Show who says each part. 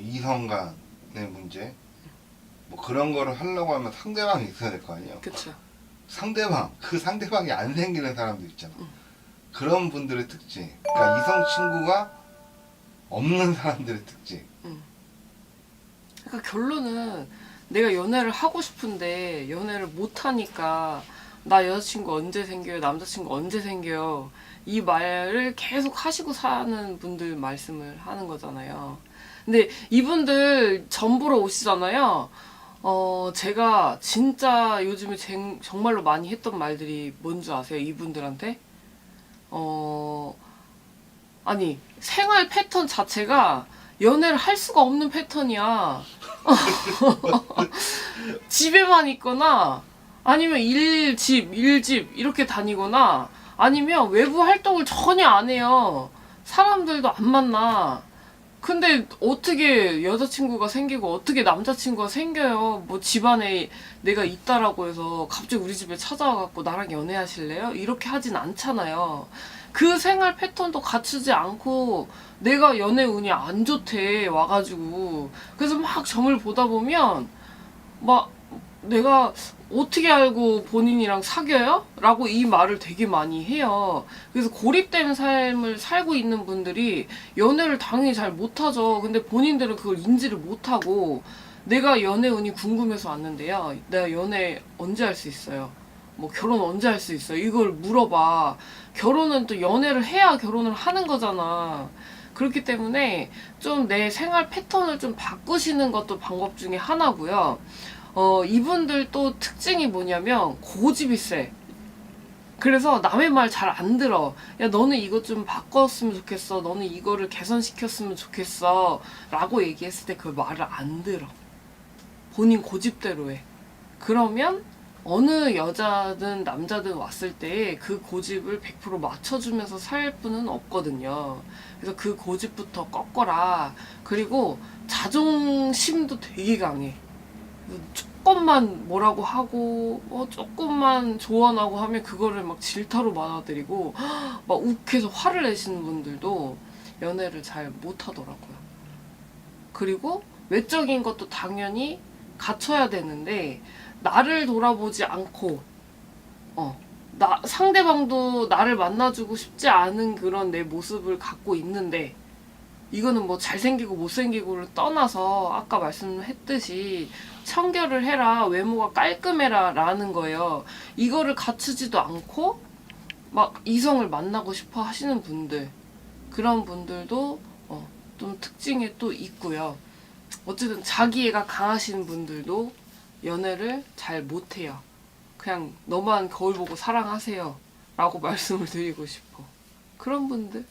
Speaker 1: 이성 간의 문제 뭐 그런 거를 하려고 하면 상대방이 있어야 될 거 아니에요.
Speaker 2: 그쵸.
Speaker 1: 상대방 그 상대방이 안 생기는 사람도 있잖아. 그런 분들의 특징. 그러니까 이성 친구가 없는 사람들의 특징.
Speaker 2: 그러니까 결론은 내가 연애를 하고 싶은데 연애를 못 하니까 나 여자친구 언제 생겨요? 남자친구 언제 생겨요? 이 말을 계속 하시고 사는 분들 말씀을 하는 거잖아요. 근데 이분들 전보러 오시잖아요. 어, 제가 진짜 요즘에 쟁- 정말로 많이 했던 말들이 뭔지 아세요? 이분들한테? 어, 아니, 생활 패턴 자체가 연애를 할 수가 없는 패턴이야. 집에만 있거나 아니면 일, 집, 일, 집 이렇게 다니거나 아니면 외부 활동을 전혀 안 해요. 사람들도 안 만나. 근데 어떻게 여자친구가 생기고 어떻게 남자친구가 생겨요? 뭐 집안에 내가 있다라고 해서 갑자기 우리 집에 찾아와갖고 나랑 연애하실래요? 이렇게 하진 않잖아요. 그 생활 패턴도 갖추지 않고 내가 연애 운이 안 좋대 와가지고 그래서 막 점을 보다 보면 막 내가 어떻게 알고 본인이랑 사귀어요? 라고 이 말을 되게 많이 해요. 그래서 고립된 삶을 살고 있는 분들이 연애를 당연히 잘 못하죠. 근데 본인들은 그걸 인지를 못하고 내가 연애 운이 궁금해서 왔는데요. 내가 연애 언제 할 수 있어요? 뭐 결혼 언제 할 수 있어요? 이걸 물어봐. 결혼은 또 연애를 해야 결혼을 하는 거잖아. 그렇기 때문에 좀 내 생활 패턴을 좀 바꾸시는 것도 방법 중에 하나고요. 어, 이분들 또 특징이 뭐냐면 고집이 세. 그래서 남의 말 잘 안 들어. 야, 너는 이것 좀 바꿨으면 좋겠어. 너는 이거를 개선시켰으면 좋겠어. 라고 얘기했을 때 그 말을 안 들어. 본인 고집대로 해. 그러면 어느 여자든 남자든 왔을 때 그 고집을 100% 맞춰주면서 살 분은 없거든요. 그래서 그 고집부터 꺾어라. 그리고 자존심도 되게 강해. 조금만 뭐라고 하고 어, 조금만 조언하고 하면 그거를 막 질타로 받아들이고 막 욱해서 화를 내시는 분들도 연애를 잘 못하더라고요. 그리고 외적인 것도 당연히 갖춰야 되는데 나를 돌아보지 않고 어, 나 상대방도 나를 만나주고 싶지 않은 그런 내 모습을 갖고 있는데 이거는 뭐 잘생기고 못생기고를 떠나서 아까 말씀했듯이 청결을 해라 외모가 깔끔해라 라는 거예요. 이거를 갖추지도 않고 막 이성을 만나고 싶어 하시는 분들 그런 분들도 어, 좀 특징이 또 있고요. 어쨌든 자기애가 강하신 분들도 연애를 잘 못해요. 그냥 너만 거울 보고 사랑하세요 라고 말씀을 드리고 싶어. 그런 분들